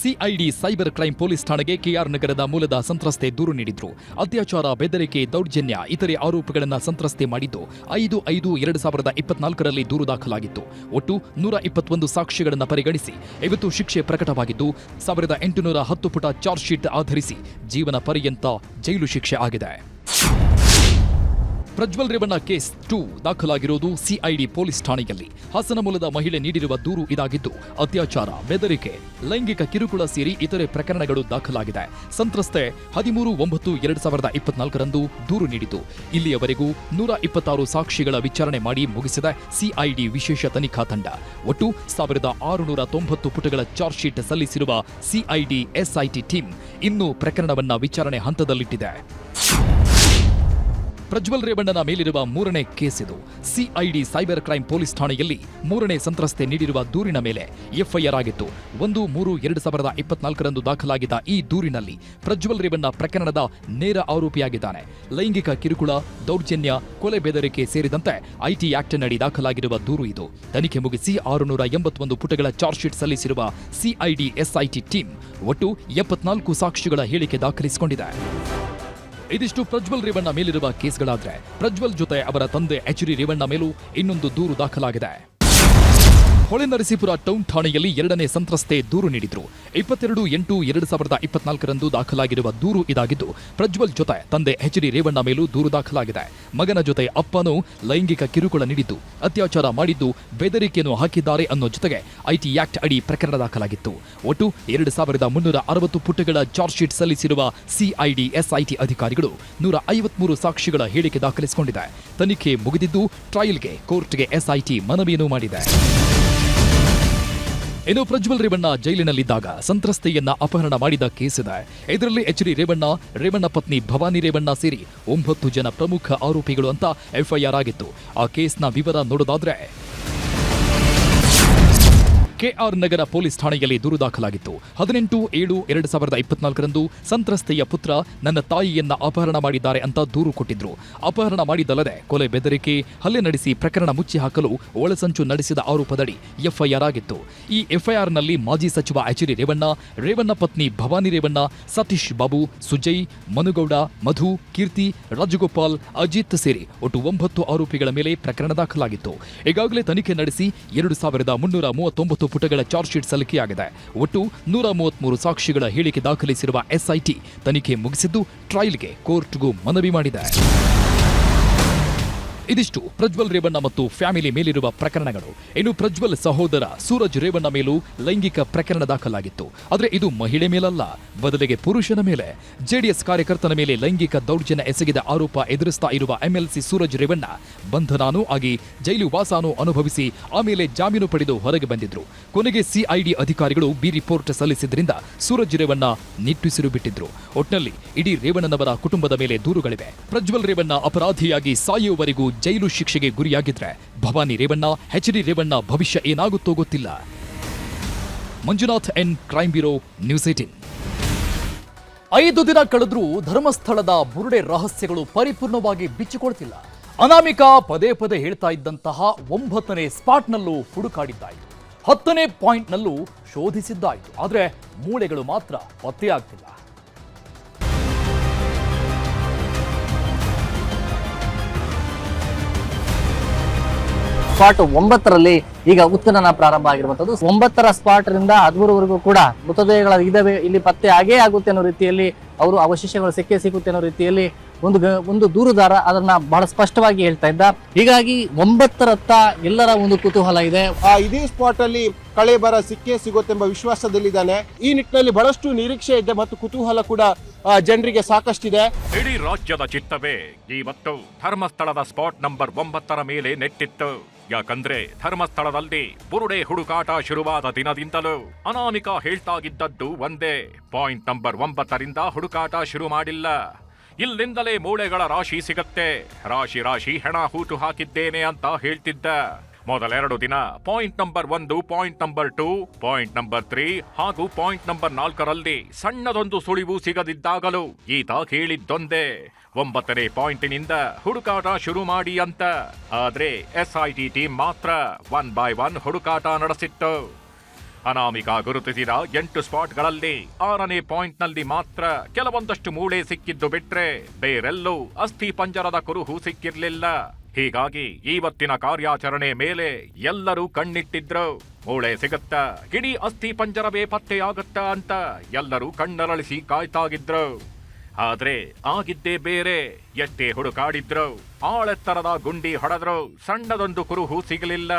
ಸಿಐಡಿ ಸೈಬರ್ ಕ್ರೈಂ ಪೊಲೀಸ್ ಠಾಣೆಗೆ ಕೆಆರ್ ನಗರದ ಮೂಲದ ಸಂತ್ರಸ್ತೆ ದೂರು ನೀಡಿದ್ರು. ಅತ್ಯಾಚಾರ, ಬೆದರಿಕೆ, ದೌರ್ಜನ್ಯ ಇತರೆ ಆರೋಪಗಳನ್ನು ಸಂತ್ರಸ್ತೆ ಮಾಡಿದ್ದು ಐದು ಐದು ಎರಡು ಸಾವಿರದ ಇಪ್ಪತ್ನಾಲ್ಕರಲ್ಲಿ ದೂರು ದಾಖಲಾಗಿತ್ತು. ಒಟ್ಟು ನೂರ ಇಪ್ಪತ್ತೊಂದು ಸಾಕ್ಷ್ಯಗಳನ್ನು ಪರಿಗಣಿಸಿ ಇವತ್ತು ಶಿಕ್ಷೆ ಪ್ರಕಟವಾಗಿದ್ದು ಸಾವಿರದ ಎಂಟುನೂರ ಹತ್ತು ಪುಟ ಚಾರ್ಜ್ ಶೀಟ್ ಆಧರಿಸಿ ಜೀವನ ಪರ್ಯಂತ ಜೈಲು ಶಿಕ್ಷೆ ಆಗಿದೆ. ಪ್ರಜ್ವಲ್ ರೇವಣ್ಣ ಕೇಸ್ ಟು ದಾಖಲಾಗಿರುವುದು ಸಿಐಡಿ ಪೊಲೀಸ್ ಠಾಣೆಯಲ್ಲಿ. ಹಾಸನ ಮೂಲದ ಮಹಿಳೆ ನೀಡಿರುವ ದೂರು ಇದಾಗಿದ್ದು, ಅತ್ಯಾಚಾರ, ಬೆದರಿಕೆ, ಲೈಂಗಿಕ ಕಿರುಕುಳ ಸೇರಿ ಇತರೆ ಪ್ರಕರಣಗಳು ದಾಖಲಾಗಿದೆ. ಸಂತ್ರಸ್ತೆ ಹದಿಮೂರು ಒಂಬತ್ತು ಎರಡು ಸಾವಿರದ ಇಪ್ಪತ್ನಾಲ್ಕರಂದು ದೂರು ನೀಡಿತು ಇಲ್ಲಿಯವರೆಗೂ ನೂರ ಇಪ್ಪತ್ತಾರು ಸಾಕ್ಷಿಗಳ ವಿಚಾರಣೆ ಮಾಡಿ ಮುಗಿಸಿದ ಸಿಐಡಿ ವಿಶೇಷ ತನಿಖಾ ತಂಡ. ಒಟ್ಟು ಸಾವಿರದ ಆರುನೂರ ತೊಂಬತ್ತು ಪುಟಗಳ ಚಾರ್ಜ್ ಶೀಟ್ ಸಲ್ಲಿಸಿರುವ ಸಿಐಡಿ ಎಸ್ಐಟಿ ಟೀಮ್ ಇನ್ನೂ ಪ್ರಕರಣವನ್ನ ವಿಚಾರಣೆ ಹಂತದಲ್ಲಿಟ್ಟಿದೆ. ಪ್ರಜ್ವಲ್ ರೇವಣ್ಣನ ಮೇಲಿರುವ ಮೂರನೇ ಕೇಸ್ ಇದು ಸಿಐಡಿ ಸೈಬರ್ ಕ್ರೈಂ ಪೊಲೀಸ್ ಠಾಣೆಯಲ್ಲಿ ಮೂರನೇ ಸಂತ್ರಸ್ತೆ ನೀಡಿರುವ ದೂರಿನ ಮೇಲೆ ಎಫ್ಐಆರ್ ಆಗಿತ್ತು. ಒಂದು, ಮೂರು, ಎರಡು ಸಾವಿರದ ಇಪ್ಪತ್ನಾಲ್ಕರಂದು ದಾಖಲಾಗಿದ್ದ ಈ ದೂರಿನಲ್ಲಿ ಪ್ರಜ್ವಲ್ ರೇವಣ್ಣ ಪ್ರಕರಣದ ನೇರ ಆರೋಪಿಯಾಗಿದ್ದಾನೆ. ಲೈಂಗಿಕ ಕಿರುಕುಳ, ದೌರ್ಜನ್ಯ, ಕೊಲೆ ಬೆದರಿಕೆ ಸೇರಿದಂತೆ ಐಟಿ ಆಕ್ಟ್ನಡಿ ದಾಖಲಾಗಿರುವ ದೂರು ಇದು. ತನಿಖೆ ಮುಗಿಸಿ ಆರುನೂರ ಎಂಬತ್ತೊಂದು ಪುಟಗಳ ಚಾರ್ಜ್ ಶೀಟ್ ಸಲ್ಲಿಸಿರುವ ಸಿಐಡಿ ಎಸ್ಐಟಿ ಟೀಮ್ ಒಟ್ಟು ಎಪ್ಪತ್ನಾಲ್ಕು ಸಾಕ್ಷಿಗಳ ಹೇಳಿಕೆ ದಾಖಲಿಸಿಕೊಂಡಿದೆ. ಇದಿಷ್ಟು ಪ್ರಜ್ವಲ್ ರೇವಣ್ಣ ಮೇಲಿರುವ ಕೇಸ್ಗಳಾದ್ರೆ ಪ್ರಜ್ವಲ್ ಜೊತೆ ಅವರ ತಂದೆ ಎಚ್ ಡಿ ರೇವಣ್ಣ ಮೇಲೂ ಇನ್ನೊಂದು ದೂರು ದಾಖಲಾಗಿದೆ. ಹೊಳೆನರಸೀಪುರ ಟೌನ್ ಠಾಣೆಯಲ್ಲಿ ಎರಡನೇ ಸಂತ್ರಸ್ತೆ ದೂರು ನೀಡಿದ್ರು. ಇಪ್ಪತ್ತೆರಡು ಎಂಟು ಎರಡು ಸಾವಿರದ ಇಪ್ಪತ್ನಾಲ್ಕರಂದು ದಾಖಲಾಗಿರುವ ದೂರು ಇದಾಗಿದ್ದು, ಪ್ರಜ್ವಲ್ ಜೊತೆ ತಂದೆ ಎಚ್ ಡಿ ರೇವಣ್ಣ ಮೇಲೂ ದೂರು ದಾಖಲಾಗಿದೆ. ಮಗನ ಜೊತೆ ಅಪ್ಪನೂ ಲೈಂಗಿಕ ಕಿರುಕುಳ ನೀಡಿದ್ದು, ಅತ್ಯಾಚಾರ ಮಾಡಿದ್ದು ಬೆದರಿಕೆಯನ್ನು ಹಾಕಿದ್ದಾರೆ ಅನ್ನೋ ಜೊತೆಗೆ ಐಟಿ ಆಕ್ಟ್ ಅಡಿ ಪ್ರಕರಣ ದಾಖಲಾಗಿತ್ತು. ಒಟ್ಟು ಎರಡು ಸಾವಿರದ ಮುನ್ನೂರ ಅರವತ್ತು ಪುಟಗಳ ಚಾರ್ಜ್ ಶೀಟ್ ಸಲ್ಲಿಸಿರುವ ಸಿಐಡಿ ಎಸ್ಐಟಿ ಅಧಿಕಾರಿಗಳು ನೂರ ಐವತ್ಮೂರು ಸಾಕ್ಷಿಗಳ ಹೇಳಿಕೆ ದಾಖಲಿಸಿಕೊಂಡಿದೆ. ತನಿಖೆ ಮುಗಿದಿದ್ದು ಟ್ರಯಲ್ಗೆ ಕೋರ್ಟ್ಗೆ ಎಸ್ಐಟಿ ಮನವಿಯನ್ನು ಮಾಡಿದೆ. ಇನ್ನು ಪ್ರಜ್ವಲ್ ರೇವಣ್ಣ ಜೈಲಿನಲ್ಲಿದ್ದಾಗ ಸಂತ್ರಸ್ತೆಯನ್ನ ಅಪಹರಣ ಮಾಡಿದ ಕೇಸಿದೆ ಇದರಲ್ಲಿ ಎಚ್ ಡಿ ರೇವಣ್ಣ ರೇವಣ್ಣ ಪತ್ನಿ ಭವಾನಿ ರೇವಣ್ಣ ಸೇರಿ ಒಂಬತ್ತು ಜನ ಪ್ರಮುಖ ಆರೋಪಿಗಳು ಅಂತ ಎಫ್ಐಆರ್ ಆಗಿತ್ತು. ಆ ಕೇಸ್ನ ವಿವರ ನೋಡೋದಾದ್ರೆ ಕೆಆರ್ ನಗರ ಪೊಲೀಸ್ ಠಾಣೆಯಲ್ಲಿ ದೂರು ದಾಖಲಾಗಿತ್ತು. ಹದಿನೆಂಟು ಏಳು ಎರಡು ಸಾವಿರದ ಇಪ್ಪತ್ನಾಲ್ಕರಂದು ಸಂತ್ರಸ್ತೆಯ ಪುತ್ರ ನನ್ನ ತಾಯಿಯನ್ನ ಅಪಹರಣ ಮಾಡಿದ್ದಾರೆ ಅಂತ ದೂರು ಕೊಟ್ಟಿದ್ರು. ಅಪಹರಣ ಮಾಡಿದಲ್ಲದೆ ಕೊಲೆ ಬೆದರಿಕೆ, ಹಲ್ಲೆ ನಡೆಸಿ ಪ್ರಕರಣ ಮುಚ್ಚಿ ಹಾಕಲು ಒಳಸಂಚು ನಡೆಸಿದ ಆರೋಪದಡಿ ಎಫ್ಐಆರ್ ಆಗಿತ್ತು. ಈ ಎಫ್ಐಆರ್ನಲ್ಲಿ ಮಾಜಿ ಸಚಿವ ಎಚ್ ಡಿ ರೇವಣ್ಣ ರೇವಣ್ಣ ಪತ್ನಿ ಭವಾನಿ ರೇವಣ್ಣ, ಸತೀಶ್ ಬಾಬು, ಸುಜಯ್, ಮನುಗೌಡ, ಮಧು, ಕೀರ್ತಿ, ರಾಜಗೋಪಾಲ್, ಅಜಿತ್ ಸೇರಿ ಒಟ್ಟು ಒಂಬತ್ತು ಆರೋಪಿಗಳ ಮೇಲೆ ಪ್ರಕರಣ ದಾಖಲಾಗಿತ್ತು. ಈಗಾಗಲೇ ತನಿಖೆ ನಡೆಸಿ ಎರಡು ಸಾವಿರದ ಮುನ್ನೂರ ಮೂವತ್ತೊಂಬತ್ತು ಪುಟಗಳ ಚಾರ್ಜ್ ಶೀಟ್ ಸಲ್ಲಿಕೆಯಾಗಿದೆ. ಒಟ್ಟು ನೂರ ಮೂವತ್ಮೂರು ಸಾಕ್ಷಿಗಳ ಹೇಳಿಕೆ ದಾಖಲಿಸಿರುವ ಎಸ್ಐಟಿ ತನಿಖೆ ಮುಗಿಸಿದ್ದು ಟ್ರಯಲ್ಗೆ ಕೋರ್ಟ್ಗೂ ಮನವಿ ಮಾಡಿದೆ. ಇದಿಷ್ಟು. ಪ್ರಜ್ವಲ್ ರೇವಣ್ಣ ಮತ್ತು ಫ್ಯಾಮಿಲಿ ಮೇಲಿರುವ ಪ್ರಕರಣಗಳು. ಇನ್ನು ಪ್ರಜ್ವಲ್ ಸಹೋದರ ಸೂರಜ್ ರೇವಣ್ಣ ಮೇಲೂ ಲೈಂಗಿಕ ಪ್ರಕರಣ ದಾಖಲಾಗಿತ್ತು. ಆದರೆ ಇದು ಮಹಿಳೆ ಮೇಲಲ್ಲ. ಬದಲಿಗೆ ಪುರುಷನ ಮೇಲೆ. ಜೆಡಿಎಸ್ ಕಾರ್ಯಕರ್ತನ ಮೇಲೆ ಲೈಂಗಿಕ ದೌರ್ಜನ್ಯ ಎಸಗಿದ ಆರೋಪ ಎದುರಿಸ್ತಾ ಇರುವ ಎಂಎಲ್ಸಿ ಸೂರಜ್ ರೇವಣ್ಣ ಬಂಧನಾನೂ ಆಗಿ ಜೈಲು ವಾಸಾನೂ ಅನುಭವಿಸಿ ಆಮೇಲೆ ಜಾಮೀನು ಪಡೆದು ಹೊರಗೆ ಬಂದಿದ್ರು. ಕೊನೆಗೆ ಸಿಐಡಿ ಅಧಿಕಾರಿಗಳು ಬಿ ರಿಪೋರ್ಟ್ ಸಲ್ಲಿಸಿದ್ರಿಂದ ಸೂರಜ್ ರೇವಣ್ಣ ನಿಟ್ಟುಸಿರು ಬಿಟ್ಟಿದ್ರು. ಒಟ್ನಲ್ಲಿ ಇಡೀ ರೇವಣ್ಣನವರ ಕುಟುಂಬದ ಮೇಲೆ ದೂರುಗಳಿವೆ. ಪ್ರಜ್ವಲ್ ರೇವಣ್ಣ ಅಪರಾಧಿಯಾಗಿ ಸಾಯುವವರೆಗೂ ಜೈಲು ಶಿಕ್ಷೆಗೆ ಗುರಿಯಾಗಿದ್ರೆ ಭವಾನಿ ರೇವಣ್ಣ ಎಚ್ ಡಿ ರೇವಣ್ಣ ಭವಿಷ್ಯ ಏನಾಗುತ್ತೋ ಗೊತ್ತಿಲ್ಲ. Manjunath N crime bureau, news eighteen ಐದು ದಿನ ಕಳೆದ್ರೂ ಧರ್ಮಸ್ಥಳದ ಬುರುಡೆ ರಹಸ್ಯಗಳು ಪರಿಪೂರ್ಣವಾಗಿ ಬಿಚ್ಚಿಕೊಳ್ತಿಲ್ಲ. ಅನಾಮಿಕಾ ಪದೇ ಪದೇ ಹೇಳ್ತಾ ಇದ್ದಂತಹ ಒಂಬತ್ತನೇ ಸ್ಪಾಟ್ನಲ್ಲೂ ಹುಡುಕಾಡಿದ್ದಾಯಿತು. ಹತ್ತನೇ ಪಾಯಿಂಟ್ನಲ್ಲೂ ಶೋಧಿಸಿದ್ದಾಯಿತು. ಆದರೆ ಮೂಳೆಗಳು ಮಾತ್ರ ಪತ್ತೆಯಾಗ್ತಿಲ್ಲ. ಸ್ಪಾಟ್ ಒಂಬತ್ತರಲ್ಲಿ ಈಗ ಉತ್ಖನನ ಪ್ರಾರಂಭ ಆಗಿರುವಂತದ್ದು ಒಂಬತ್ತರ ಸ್ಪಾಟ್ ರಿಂದ ಹದಿಮೂರವರೆಗೂ ಕೂಡ ಮೃತದೇಹಗಳ ಇದಾವೆ. ಇಲ್ಲಿ ಪತ್ತೆ ಆಗೇ ಆಗುತ್ತೆ ಅನ್ನೋ ರೀತಿಯಲ್ಲಿ ಅವರು ಅವಶೇಷಗಳು ಸಿಕ್ಕೇ ಸಿಗುತ್ತೆ ಅನ್ನೋ ರೀತಿಯಲ್ಲಿ ಒಂದು ಗ- ಒಂದು ದೂರುದಾರ ಅದನ್ನ ಬಹಳ ಸ್ಪಷ್ಟವಾಗಿ ಹೇಳ್ತಾ ಇದ್ದ. ಹೀಗಾಗಿ ಒಂಬತ್ತರತ್ತ ಎಲ್ಲರ ಒಂದು ಕುತೂಹಲ ಇದೆ. ಆ ಇದೇ ಸ್ಪಾಟ್ ಅಲ್ಲಿ ಕಳೆ ಬರ ಸಿಕ್ಕೇ ಸಿಗುತ್ತೆಂಬ ವಿಶ್ವಾಸದಲ್ಲಿದ್ದಾನೆ. ಈ ನಿಟ್ಟಿನಲ್ಲಿ ಬಹಳಷ್ಟು ನಿರೀಕ್ಷೆ ಇದೆ ಮತ್ತು ಕುತೂಹಲ ಕೂಡ ಜನರಿಗೆ ಸಾಕಷ್ಟಿದೆ. ಇಡೀ ರಾಜ್ಯದ ಚಿತ್ತವೇ ಇವತ್ತು ಧರ್ಮಸ್ಥಳದ ಸ್ಪಾಟ್ ನಂಬರ್ ಒಂಬತ್ತರ ಮೇಲೆ ನೆಟ್ಟಿತ್ತು. ಯಾಕಂದ್ರೆ ಧರ್ಮಸ್ಥಳದಲ್ಲಿ ಬುರುಡೆ ಹುಡುಕಾಟ ಶುರುವಾದ ದಿನದಿಂದಲೂ ಅನಾಮಿಕ ಹೇಳ್ತಾಗಿದ್ದದ್ದು ಒಂದೇ. ಪಾಯಿಂಟ್ ನಂಬರ್ ಒಂಬತ್ತರಿಂದ ಹುಡುಕಾಟ ಶುರು ಮಾಡಿಲ್ಲ. ಇಲ್ಲಿಂದಲೇ ಮೂಳೆಗಳ ರಾಶಿ ಸಿಗತ್ತೆ. ರಾಶಿ ರಾಶಿ ಹೆಣ ಹೂಟು ಹಾಕಿದ್ದೇನೆ ಅಂತ ಹೇಳ್ತಿದ್ದ. ಮೊದಲೆರಡು ದಿನ ಪಾಯಿಂಟ್ ನಂಬರ್ ಒಂದು point number two point number three ಹಾಗೂ ಪಾಯಿಂಟ್ ನಂಬರ್ ನಾಲ್ಕರಲ್ಲಿ ಸಣ್ಣದೊಂದು ಸುಳಿವು ಸಿಗದಿದ್ದಾಗಲೂ ಈತ ಕೇಳಿದ್ದೊಂದೇ. ಒಂಬತ್ತನೇ ಪಾಯಿಂಟಿನಿಂದ ಹುಡುಕಾಟ ಶುರು ಮಾಡಿ ಅಂತ. ಆದರೆ ಎಸ್ಐಟಿ ಟೀಮ್ ಮಾತ್ರ ಒನ್ ಬೈ ಒನ್ ಹುಡುಕಾಟ ನಡೆಸಿತ್ತು. ಅನಾಮಿಕ ಗುರುತಿಸಿದ ಎಂಟು ಸ್ಪಾಟ್ಗಳಲ್ಲಿ ಆರನೇ ಪಾಯಿಂಟ್ನಲ್ಲಿ ಮಾತ್ರ ಕೆಲವೊಂದಷ್ಟು ಮೂಳೆ ಸಿಕ್ಕಿದ್ದು ಬಿಟ್ರೆ ಬೇರೆಲ್ಲೂ ಅಸ್ಥಿ ಪಂಜರದ ಕುರುಹು ಸಿಕ್ಕಿರ್ಲಿಲ್ಲ. ಹೀಗಾಗಿ ಇವತ್ತಿನ ಕಾರ್ಯಾಚರಣೆ ಮೇಲೆ ಎಲ್ಲರೂ ಕಣ್ಣಿಟ್ಟಿದ್ರು. ಮೂಳೆ ಸಿಗುತ್ತಾ ಇಡೀ ಅಸ್ಥಿ ಪಂಜರವೇ ಪತ್ತೆಯಾಗುತ್ತಾ ಅಂತ ಎಲ್ಲರೂ ಕಣ್ಣರಳಿಸಿ ಕಾಯ್ತಾಗಿದ್ರು. ಆದ್ರೆ ಆಗಿದ್ದೇ ಬೇರೆ, ಎಷ್ಟೇ ಹುಡುಕಾಡಿದ್ರು, ಆಳೆತ್ತರದ ಗುಂಡಿ ಹೊಡೆದ್ರು, ಸಣ್ಣದೊಂದು ಕುರುಹು ಸಿಗಲಿಲ್ಲ.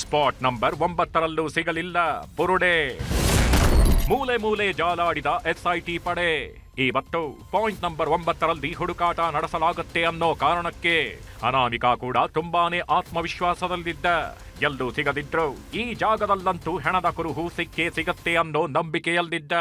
ಸ್ಪಾಟ್ ನಂಬರ್ ಒಂಬತ್ತರಲ್ಲೂ ಸಿಗಲಿಲ್ಲ, ಬುರುಡೆ. ಮೂಲೆ ಮೂಲೆ ಜಾಲಾಡಿದ ಎಸ್ಐಟಿ ಪಡೆ. ಇವತ್ತು ಪಾಯಿಂಟ್ ನಂಬರ್ ಒಂಬತ್ತರಲ್ಲಿ ಹುಡುಕಾಟ ನಡೆಸಲಾಗುತ್ತೆ ಅನ್ನೋ ಕಾರಣಕ್ಕೆ ಅನಾಮಿಕಾ ಕೂಡ ತುಂಬಾನೇ ಆತ್ಮವಿಶ್ವಾಸದಲ್ಲಿದ್ದ. ಎಲ್ಲೂ ಸಿಗದಿದ್ರು ಈ ಜಾಗದಲ್ಲಂತೂ ಹೆಣದ ಕುರುಹು ಸಿಕ್ಕೇ ಸಿಗತ್ತೆ ಅನ್ನೋ ನಂಬಿಕೆಯಲ್ಲಿದ್ದ.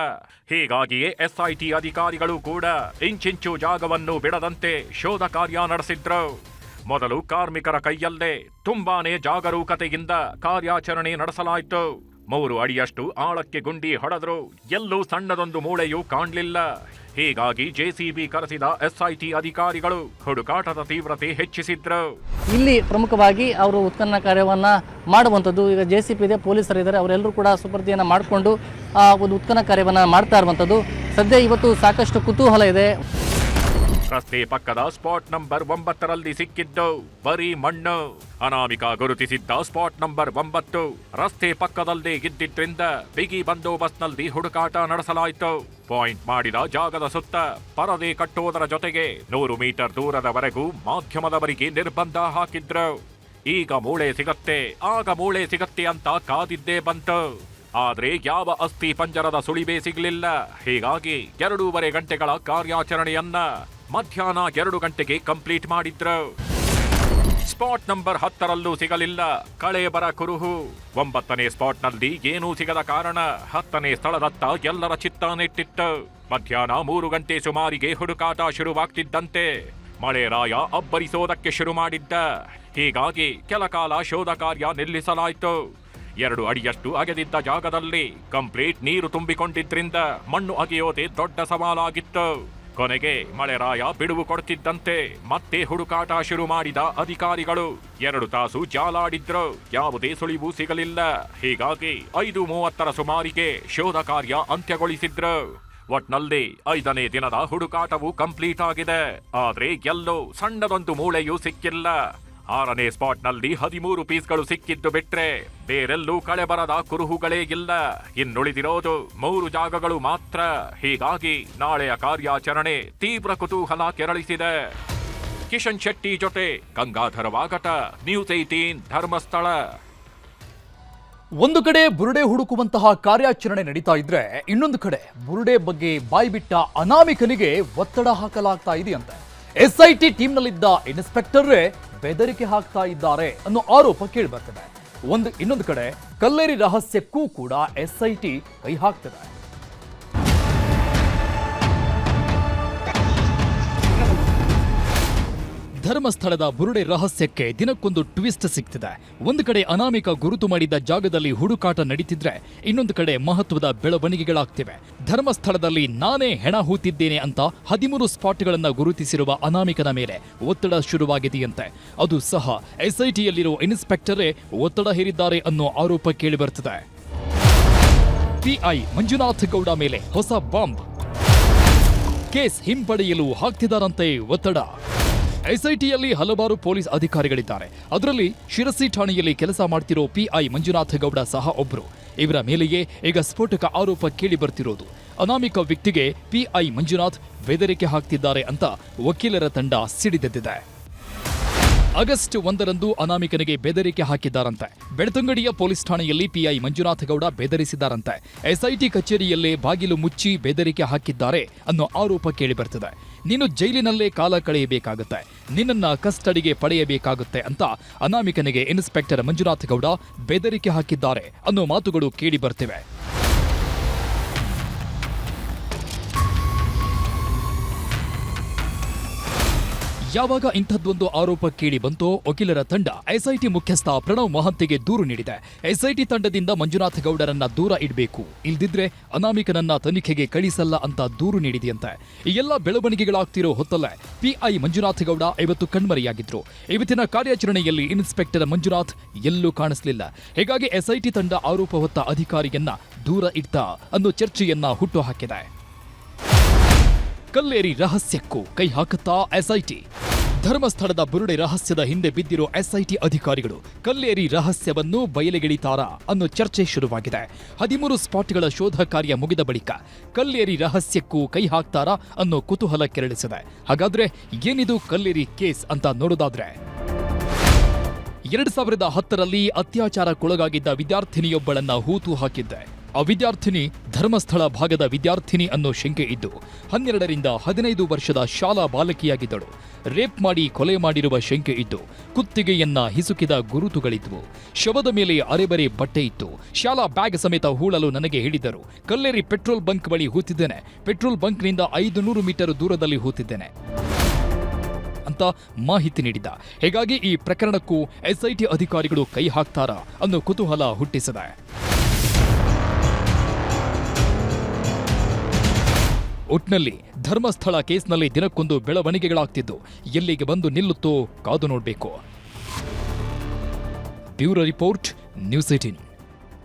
ಹೀಗಾಗಿಯೇ ಎಸ್ಐಟಿ ಅಧಿಕಾರಿಗಳು ಕೂಡ ಇಂಚಿಂಚು ಜಾಗವನ್ನು ಬಿಡದಂತೆ ಶೋಧ ಕಾರ್ಯ ನಡೆಸಿದ್ರು. ಮೊದಲು ಕಾರ್ಮಿಕರ ಕೈಯಲ್ಲೇ ತುಂಬಾನೇ ಜಾಗರೂಕತೆಯಿಂದ ಕಾರ್ಯಾಚರಣೆ ನಡೆಸಲಾಯಿತು. ಮೂರು ಅಡಿಯಷ್ಟು ಆಳಕ್ಕೆ ಗುಂಡಿ ಹೊಡೆದ್ರು. ಎಲ್ಲೂ ಸಣ್ಣದೊಂದು ಮೂಳೆಯೂ ಕಾಣಲಿಲ್ಲ. ಹೀಗಾಗಿ ಜೆಸಿಬಿ ಕರೆಸಿದ ಎಸ್ಐಟಿ ಅಧಿಕಾರಿಗಳು ಹುಡುಕಾಟದ ತೀವ್ರತೆ ಹೆಚ್ಚಿಸಿದ್ರು. ಇಲ್ಲಿ ಪ್ರಮುಖವಾಗಿ ಅವರು ಉತ್ಖನನ ಕಾರ್ಯವನ್ನ ಮಾಡುವಂಥದ್ದು, ಈಗ ಜೆ ಸಿ ಪಿ ಇದೆ ಪೊಲೀಸರು ಇದ್ದಾರೆ ಅವರೆಲ್ಲರೂ ಕೂಡ ಸುಪರ್ದಿಯನ್ನು ಮಾಡಿಕೊಂಡು ಆ ಒಂದು ಉತ್ಖನ ಕಾರ್ಯವನ್ನು ಮಾಡ್ತಾ ಇರುವಂಥದ್ದು. ಸದ್ಯ ಇವತ್ತು ಸಾಕಷ್ಟು ಕುತೂಹಲ ಇದೆ. ರಸ್ತೆ ಪಕ್ಕದ ಸ್ಪಾಟ್ ನಂಬರ್ ಒಂಬತ್ತರಲ್ಲಿ ಸಿಕ್ಕಿದ್ದು. ಬರೀ ಮಣ್ಣು. ಅನಾಮಿಕ ಗುರುತಿಸಿದ್ದ ಸ್ಪಾಟ್ ನಂಬರ್ ಒಂಬತ್ತು. ರಸ್ತೆ ಪಕ್ಕದಲ್ಲಿ ಇದ್ದಿದ್ರಿಂದ ಬಿಗಿ ಬಂದೋಬಸ್ತ್ನಲ್ಲಿ ಹುಡುಕಾಟ ನಡೆಸಲಾಯಿತು. ಪಾಯಿಂಟ್ ಮಾಡಿದ ಜಾಗದ ಸುತ್ತ ಪರದೆ ಕಟ್ಟುವುದರ ಜೊತೆಗೆ ನೂರು ಮೀಟರ್ ದೂರದವರೆಗೂ ಮಾಧ್ಯಮದವರಿಗೆ ನಿರ್ಬಂಧ ಹಾಕಿದ್ರು. ಈಗ ಮೂಳೆ ಸಿಗತ್ತೆ, ಆಗ ಮೂಳೆ ಸಿಗತ್ತೆ ಅಂತ ಕಾದಿದ್ದೇ ಬಂತು. ಆದರೆ ಯಾವ ಅಸ್ಥಿ ಪಂಜರದ ಸುಳಿವೇ ಸಿಗಲಿಲ್ಲ. ಹೀಗಾಗಿ ಎರಡೂವರೆ ಗಂಟೆಗಳ ಕಾರ್ಯಾಚರಣೆಯನ್ನ ಮಧ್ಯಾಹ್ನ ಎರಡು ಗಂಟೆಗೆ ಕಂಪ್ಲೀಟ್ ಮಾಡಿದ್ರು. ಸ್ಪಾಟ್ ನಂಬರ್ ಹತ್ತರಲ್ಲೂ ಸಿಗಲಿಲ್ಲ. ಕಳೆ ಬರ ಕುರುಹು. ಒಂಬತ್ತನೇ ಸ್ಪಾಟ್ನಲ್ಲಿ ಏನೂ ಸಿಗದ ಕಾರಣ ಹತ್ತನೇ ಸ್ಥಳದತ್ತ ಎಲ್ಲರ ಚಿತ್ತ ನೆಟ್ಟಿತ್ತು ಮಧ್ಯಾಹ್ನ ಮೂರು ಗಂಟೆ ಸುಮಾರಿಗೆ ಹುಡುಕಾಟ ಶುರುವಾಗ್ತಿದ್ದಂತೆ. ಮಳೆ ರಾಯ ಅಬ್ಬರಿಸೋದಕ್ಕೆ ಶುರು ಮಾಡಿದ್ದ. ಹೀಗಾಗಿ ಕೆಲ ಕಾಲ ಶೋಧ ಕಾರ್ಯ ನಿಲ್ಲಿಸಲಾಯಿತು. ಎರಡು ಅಡಿಯಷ್ಟು ಅಗೆದಿದ್ದ ಜಾಗದಲ್ಲಿ ಕಂಪ್ಲೀಟ್ ನೀರು ತುಂಬಿಕೊಂಡಿದ್ರಿಂದ ಮಣ್ಣು ಅಗೆಯೋದೇ ದೊಡ್ಡ ಸವಾಲಾಗಿತ್ತು. ಕೊನೆಗೆ ಮಳೆರಾಯ ಬಿಡುವು ಕೊಡ್ತಿದ್ದಂತೆ ಮತ್ತೆ ಹುಡುಕಾಟ ಶುರು ಮಾಡಿದ ಅಧಿಕಾರಿಗಳು. ಎರಡು ತಾಸು ಜಾಲಾಡಿದ್ರು. ಯಾವುದೇ ಸುಳಿವು ಸಿಗಲಿಲ್ಲ. ಹೀಗಾಗಿ ಐದು ಮೂವತ್ತರ ಸುಮಾರಿಗೆ ಶೋಧ ಕಾರ್ಯ ಅಂತ್ಯಗೊಳಿಸಿದ್ರು. ಒಟ್ನಲ್ಲಿ ಐದನೇ ದಿನದ ಹುಡುಕಾಟವು ಕಂಪ್ಲೀಟ್ ಆಗಿದೆ. ಆದ್ರೆ ಎಲ್ಲೋ ಸಣ್ಣದೊಂದು ಮೂಳೆಯೂ ಸಿಕ್ಕಿಲ್ಲ. ಆರನೇ ಸ್ಪಾಟ್ನಲ್ಲಿ ಹದಿಮೂರು ಪೀಸ್ಗಳು ಸಿಕ್ಕಿದ್ದು ಬಿಟ್ರೆ ಬೇರೆಲ್ಲೂ ಕಳೆಬರದ ಕುರುಹುಗಳೇ ಇಲ್ಲ. ಇನ್ನುಳಿದಿರೋದು ಮೂರು ಜಾಗಗಳು ಮಾತ್ರ. ಹೀಗಾಗಿ ನಾಳೆಯ ಕಾರ್ಯಾಚರಣೆ ತೀವ್ರ ಕುತೂಹಲ ಕೆರಳಿಸಿದೆ. ಕಿಶನ್ ಶೆಟ್ಟಿ ಜೊತೆ ಗಂಗಾಧರ ವಾಗಟ, ನ್ಯೂಸ್ ಏಟೀನ್ ಧರ್ಮಸ್ಥಳ. ಒಂದು ಕಡೆ ಬುರುಡೆ ಹುಡುಕುವಂತಹ ಕಾರ್ಯಾಚರಣೆ ನಡೀತಾ ಇದ್ರೆ ಇನ್ನೊಂದು ಕಡೆ ಬುರುಡೆ ಬಗ್ಗೆ ಬಾಯ್ಬಿಟ್ಟ ಅನಾಮಿಕನಿಗೆ ಒತ್ತಡ ಹಾಕಲಾಗ್ತಾ ಇದೆಯಂತೆ. ಎಸ್ಐಟಿ ಟೀಮ್ನಲ್ಲಿದ್ದ ಇನ್ಸ್ಪೆಕ್ಟರ್ರೇ ಬೆದರಿಕೆ ಹಾಕ್ತಾ ಇದ್ದಾರೆ ಅನ್ನೋ ಆರೋಪ ಕೇಳಿಬರ್ತದೆ. ಒಂದು ಇನ್ನೊಂದು ಕಡೆ ಕಲ್ಲೇರಿ ರಹಸ್ಯಕ್ಕೂ ಕೂಡ ಎಸ್ಐಟಿ ಕೈ ಹಾಕ್ತದೆ. ಧರ್ಮಸ್ಥಳದ ಬುರುಡೆ ರಹಸ್ಯಕ್ಕೆ ದಿನಕ್ಕೊಂದು ಟ್ವಿಸ್ಟ್ ಸಿಗ್ತಿದೆ. ಒಂದು ಕಡೆ ಅನಾಮಿಕ ಗುರುತು ಮಾಡಿದ್ದ ಜಾಗದಲ್ಲಿ ಹುಡುಕಾಟ ನಡೀತಿದ್ರೆ ಇನ್ನೊಂದು ಕಡೆ ಮಹತ್ವದ ಬೆಳವಣಿಗೆಗಳಾಗ್ತಿವೆ. ಧರ್ಮಸ್ಥಳದಲ್ಲಿ ನಾನೇ ಹೆಣ ಹೂತಿದ್ದೇನೆ ಅಂತ ಹದಿಮೂರು ಸ್ಪಾಟ್ಗಳನ್ನು ಗುರುತಿಸಿರುವ ಅನಾಮಿಕನ ಮೇಲೆ ಒತ್ತಡ ಶುರುವಾಗಿದೆಯಂತೆ. ಅದು ಸಹ ಎಸ್ಐಟಿಯಲ್ಲಿರುವ ಇನ್ಸ್ಪೆಕ್ಟರೇ ಒತ್ತಡ ಹೇರಿದ್ದಾರೆ ಅನ್ನೋ ಆರೋಪ ಕೇಳಿಬರ್ತದೆ ಪಿಐ ಮಂಜುನಾಥ್ ಗೌಡ ಮೇಲೆ ಹೊಸ ಬಾಂಬ್. ಕೇಸ್ ಹಿಂಪಡೆಯಲು ಹಾಕ್ತಿದಾರಂತೆ ಒತ್ತಡ. ಎಸ್ಐಟಿಯಲ್ಲಿ ಹಲವಾರು ಪೊಲೀಸ್ ಅಧಿಕಾರಿಗಳಿದ್ದಾರೆ. ಅದರಲ್ಲಿ ಶಿರಸಿ ಠಾಣೆಯಲ್ಲಿ ಕೆಲಸ ಮಾಡ್ತಿರೋ ಪಿಐ ಮಂಜುನಾಥ ಗೌಡ ಸಹ ಒಬ್ರು. ಇವರ ಮೇಲೆಯೇ ಈಗ ಸ್ಫೋಟಕ ಆರೋಪ ಕೇಳಿ ಬರ್ತಿರೋದು. ಅನಾಮಿಕ ವ್ಯಕ್ತಿಗೆ ಪಿಐ ಮಂಜುನಾಥ್ ಬೆದರಿಕೆ ಹಾಕ್ತಿದ್ದಾರೆ ಅಂತ ವಕೀಲರ ತಂಡ ಸಿಡಿದೆದ್ದಿದೆ. ಆಗಸ್ಟ್ ಒಂದರಂದು ಅನಾಮಿಕನಿಗೆ ಬೆದರಿಕೆ ಹಾಕಿದ್ದಾರಂತೆ. ಬೆಳ್ತಂಗಡಿಯ ಪೊಲೀಸ್ ಠಾಣೆಯಲ್ಲಿ ಪಿಐ ಮಂಜುನಾಥ ಗೌಡ ಬೆದರಿಸಿದ್ದಾರಂತೆ. ಎಸ್ಐಟಿ ಕಚೇರಿಯಲ್ಲೇ ಬಾಗಿಲು ಮುಚ್ಚಿ ಬೆದರಿಕೆ ಹಾಕಿದ್ದಾರೆ ಅನ್ನೋ ಆರೋಪ ಕೇಳಿಬರ್ತದೆ ನೀನು ಜೈಲಿನಲ್ಲೇ ಕಾಲ ಕಳೆಯಬೇಕಾಗುತ್ತೆ. ನಿನ್ನನ್ನ ಕಸ್ಟಡಿಗೆ ಪಡೆಯಬೇಕಾಗುತ್ತೆ ಅಂತ ಅನಾಮಿಕನಿಗೆ ಇನ್ಸ್ಪೆಕ್ಟರ್ ಮಂಜುನಾಥ ಗೌಡ ಬೆದರಿಕೆ ಹಾಕಿದ್ದಾರೆ ಅನ್ನೋ ಮಾತುಗಳು ಕೇಳಿ ಬರ್ತಿವೆ. ಯಾವಾಗ ಇಂಥದ್ದೊಂದು ಆರೋಪ ಕೇಳಿ ಬಂತೋ ವಕೀಲರ ತಂಡ ಎಸ್ಐಟಿ ಮುಖ್ಯಸ್ಥ ಪ್ರಣವ್ ಮಹಂತಿಗೆ ದೂರು ನೀಡಿದೆ. ಎಸ್ಐಟಿ ತಂಡದಿಂದ ಮಂಜುನಾಥ ಗೌಡರನ್ನ ದೂರ ಇಡಬೇಕು. ಇಲ್ದಿದ್ರೆ ಅನಾಮಿಕನನ್ನ ತನಿಖೆಗೆ ಕಳಿಸಲ್ಲ ಅಂತ ದೂರು ನೀಡಿದೆಯಂತೆ. ಈ ಎಲ್ಲ ಬೆಳವಣಿಗೆಗಳಾಗ್ತಿರೋ ಹೊತ್ತಲ್ಲೇ ಪಿಐ ಮಂಜುನಾಥ ಗೌಡ ಇವತ್ತು ಕಣ್ಮರೆಯಾಗಿದ್ರು. ಇವತ್ತಿನ ಕಾರ್ಯಾಚರಣೆಯಲ್ಲಿ ಇನ್ಸ್ಪೆಕ್ಟರ್ ಮಂಜುನಾಥ್ ಎಲ್ಲೂ ಕಾಣಿಸಲಿಲ್ಲ. ಹೀಗಾಗಿ ಎಸ್ಐಟಿ ತಂಡ ಆರೋಪ ಹೊತ್ತ ಅಧಿಕಾರಿಯನ್ನ ದೂರ ಇಡ್ತಾ ಅನ್ನೋ ಚರ್ಚೆಯನ್ನ ಹುಟ್ಟುಹಾಕಿದೆ ಕಲ್ಲೇರಿ ರಹಸ್ಯಕ್ಕೂ ಕೈ ಹಾಕುತ್ತಾ ಎಸ್ಐಟಿ. ಧರ್ಮಸ್ಥಳದ ಬುರುಡೆ ರಹಸ್ಯದ ಹಿಂದೆ ಬಿದ್ದಿರೋ ಎಸ್ಐಟಿ ಅಧಿಕಾರಿಗಳು ಕಲ್ಲೇರಿ ರಹಸ್ಯವನ್ನು ಬಯಲಿಗಿಳಿತಾರಾ ಅನ್ನೋ ಚರ್ಚೆ ಶುರುವಾಗಿದೆ. ಹದಿಮೂರು ಸ್ಪಾಟ್ಗಳ ಶೋಧ ಕಾರ್ಯ ಮುಗಿದ ಬಳಿಕ ಕಲ್ಲೇರಿ ರಹಸ್ಯಕ್ಕೂ ಕೈ ಹಾಕ್ತಾರಾ ಅನ್ನೋ ಕುತೂಹಲ ಕೆರಳಿಸಿದೆ. ಹಾಗಾದ್ರೆ ಏನಿದು ಕಲ್ಲೇರಿ ಕೇಸ್ ಅಂತ ನೋಡೋದಾದ್ರೆ? ಎರಡ್ ಸಾವಿರದ ಹತ್ತರಲ್ಲಿ ಅತ್ಯಾಚಾರಕ್ಕೊಳಗಾಗಿದ್ದ ವಿದ್ಯಾರ್ಥಿನಿಯೊಬ್ಬಳನ್ನ ಹೂತು ಹಾಕಿದ್ದೆ. ಆ ವಿದ್ಯಾರ್ಥಿನಿ ಧರ್ಮಸ್ಥಳ ಭಾಗದ ವಿದ್ಯಾರ್ಥಿನಿ ಅನ್ನೋ ಶಂಕೆ ಇದ್ದು, ಹನ್ನೆರಡರಿಂದ ಹದಿನೈದು ವರ್ಷದ ಶಾಲಾ ಬಾಲಕಿಯಾಗಿದ್ದಳು. ರೇಪ್ ಮಾಡಿ ಕೊಲೆ ಮಾಡಿರುವ ಶಂಕೆ ಇದ್ದು, ಕುತ್ತಿಗೆಯನ್ನ ಹಿಸುಕಿದ ಗುರುತುಗಳಿದ್ವು. ಶವದ ಮೇಲೆ ಅರೆಬರೆ ಬಟ್ಟೆ ಇತ್ತು. ಶಾಲಾ ಬ್ಯಾಗ್ ಸಮೇತ ಹೂಳಲು ನನಗೆ ಹೇಳಿದ್ದರು ಕಲ್ಲೇರಿ ಪೆಟ್ರೋಲ್ ಬಂಕ್ ಬಳಿ ಹೂತಿದ್ದೇನೆ. ಪೆಟ್ರೋಲ್ ಬಂಕ್ನಿಂದ ಐದು ನೂರು ಮೀಟರ್ ದೂರದಲ್ಲಿ ಹೂತಿದ್ದೇನೆ ಅಂತ ಮಾಹಿತಿ ನೀಡಿದ. ಹೀಗಾಗಿ ಈ ಪ್ರಕರಣಕ್ಕೂ ಎಸ್ಐಟಿ ಅಧಿಕಾರಿಗಳು ಕೈ ಹಾಕ್ತಾರಾ ಅನ್ನೋ ಕುತೂಹಲ ಹುಟ್ಟಿಸಿದೆ. ಒಟ್ನಲ್ಲಿ ಧರ್ಮಸ್ಥಳ ಕೇಸ್ನಲ್ಲಿ ದಿನಕ್ಕೊಂದು ಬೆಳವಣಿಗೆಗಳಾಗ್ತಿದ್ದು ಎಲ್ಲಿಗೆ ಬಂದು ನಿಲ್ಲುತ್ತೋ ಕಾದು ನೋಡಬೇಕು. Bureau report news eighteen